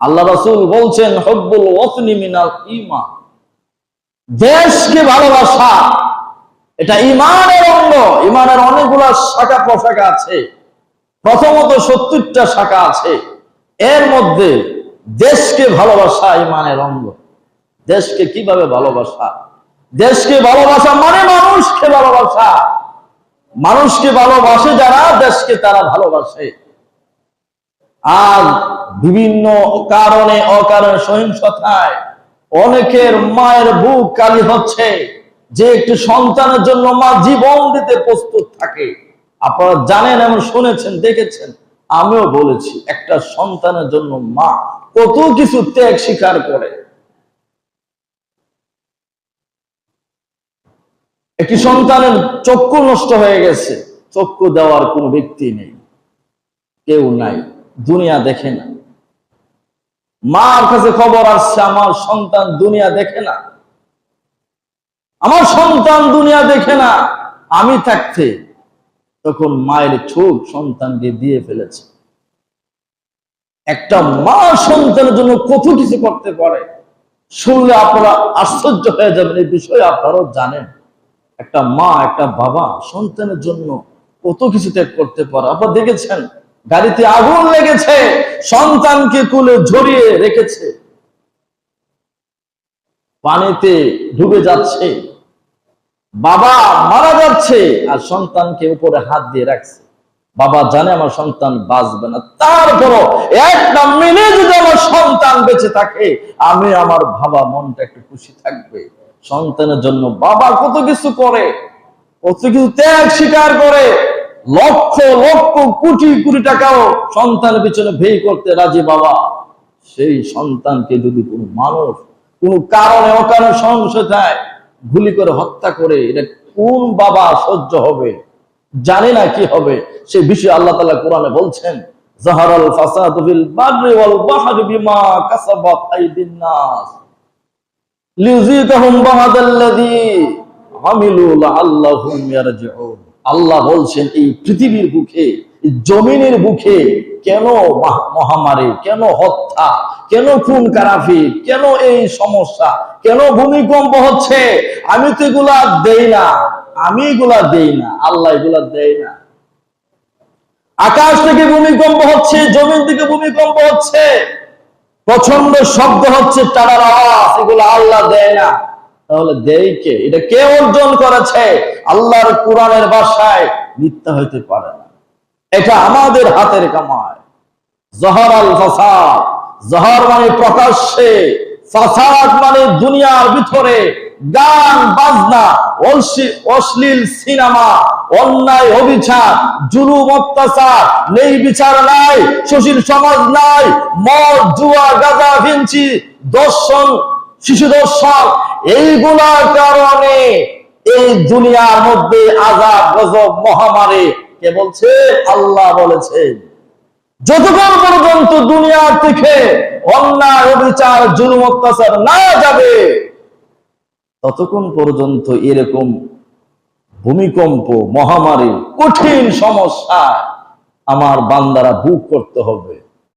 আল্লাহ রাসুল বলছেন, হব্বুল ওসনি মিনাল ইমান দেশকে ভালোবাসা, এটা ইমানের অঙ্গ। ইমানের অনেকগুলো শাখা প্রশাখা আছে। প্রথমত সত্তরটা শাখা আছে। এর মধ্যে দেশকে ভালোবাসা ইমানের অঙ্গ। দেশকে কীভাবে ভালোবাসা? দেশকে ভালোবাসা মানে মানুষকে ভালোবাসা। মানুষকে ভালোবাসে যারা, দেশকে তারা ভালোবাসে। আর বিভিন্ন কারণে, অকারণে সহিংসতায় অনেকের মায়ের বুক কালি হচ্ছে। যে একটি সন্তানের জন্য মা জীবন দিতে প্রস্তুত থাকে। আপনারা জানেন এমন শুনেছেন, দেখেছেন, আমিও বলেছি, একটা সন্তানের জন্য মা কত কিছু ত্যাগ স্বীকার করে। একটি সন্তানের চক্ষু নষ্ট হয়ে গেছে, চক্ষু দেওয়ার কোনো ব্যক্তি নেই, কেউ নাই, দুনিয়া দেখে না। মার কাছে খবর আসছে, আমার সন্তান দুনিয়া দেখে না। আমার সন্তান দুনিয়া দেখে না। আমি থাকতে তখন মায়ের চোখ সন্তানকে দিয়ে ফেলেছে। একটা মা সন্তানের জন্য কত কিছু করতে পারে? শুনলে আপনারা আশ্চর্য হয়ে যাবেন, এই বিষয়ে আপনারাও জানেন। একটা মা, একটা বাবা সন্তানের জন্য কত কিছু ত্যাগ করতে পারে। আপনারা দেখেছেন গাড়িতে আগুন লেগেছে, সন্তানকে কুলে ঝরিয়ে রেখেছে। পানিতে ডুবে যাচ্ছে। বাবা মারা যাচ্ছে আর সন্তানকে উপরে হাত দিয়ে রাখছে। বাবা জানে আমার সন্তান বাঁচবে না। তারপরও একটা মিনিট যদি আমার সন্তান বেঁচে থাকে, আমি আমার বাবা মনটা একটু খুশি থাকবে। সন্তানের জন্য বাবা কত কিছু করে, কত কিছু ত্যাগ স্বীকার করে। লক্ষ লক্ষ, কোটি কোটি টাকাও সন্তানের পিছনে ভেই করতে রাজি বাবা। সেই সন্তানকে যদি কোনো মানুষ কোনো কারণে, অকারণে সংশয় গুলি করে হত্যা করে, এটা কোন বাবা সহ্য হবে? জানে না কি হবে? সে বিষয়ে আল্লাহ তালা কোরআনে বলছেন, জাহারাল ফাসাদ আল্লাহ বলছেন, এই পৃথিবীর বুকে জমিনের বুকে কেন মহামারী, কেন হত্যা, কেন খুন কারাফি, কেন এই সমস্যা, কেন ভূমিকম্প হচ্ছে? আমি তো এগুলা দেই না, আমি এগুলা দেই না, আল্লাহ এগুলা দেয় না। আকাশ থেকে ভূমিকম্প হচ্ছে, জমিন থেকে ভূমিকম্প হচ্ছে প্রচণ্ড শব্দ হচ্ছে টানার আওয়াজ, এগুলো আল্লাহ দেয় না। তাহলে দেয় কে? এটা কে অর্জন করেছে? আল্লাহর কোরআনের ভাষায় মিথ্যা হইতে পারে না। এটা আমাদের হাতের কামায় জহর আল ফাসাদ। জহর মানে প্রকাশ্যে, ফাসাদ মানে দুনিয়ার ভিতরে, গান, বাজনা অশ্লীল সিনেমা, অন্যায়, অবিচার, জুলুম, অত্যাচার, নেই বিচার নাই, সুশীল সমাজ নাই, মদ, জুয়া, গাঁজা ভিঞ্চি দর্শন শিশু দর্শন এইগুলার কারণে এই দুনিয়ার মধ্যে আজাব, গজব, মহামারী, কে বলছে? আল্লাহ বলেছেন। যতক্ষণ পর্যন্ত থেকে অন্যায়, অবিচার, জুলুম, অত্যাচার না যাবে, ততক্ষণ পর্যন্ত এরকম ভূমিকম্প, মহামারী, কঠিন সমস্যা আমার বান্দারা বুক করতে হবে।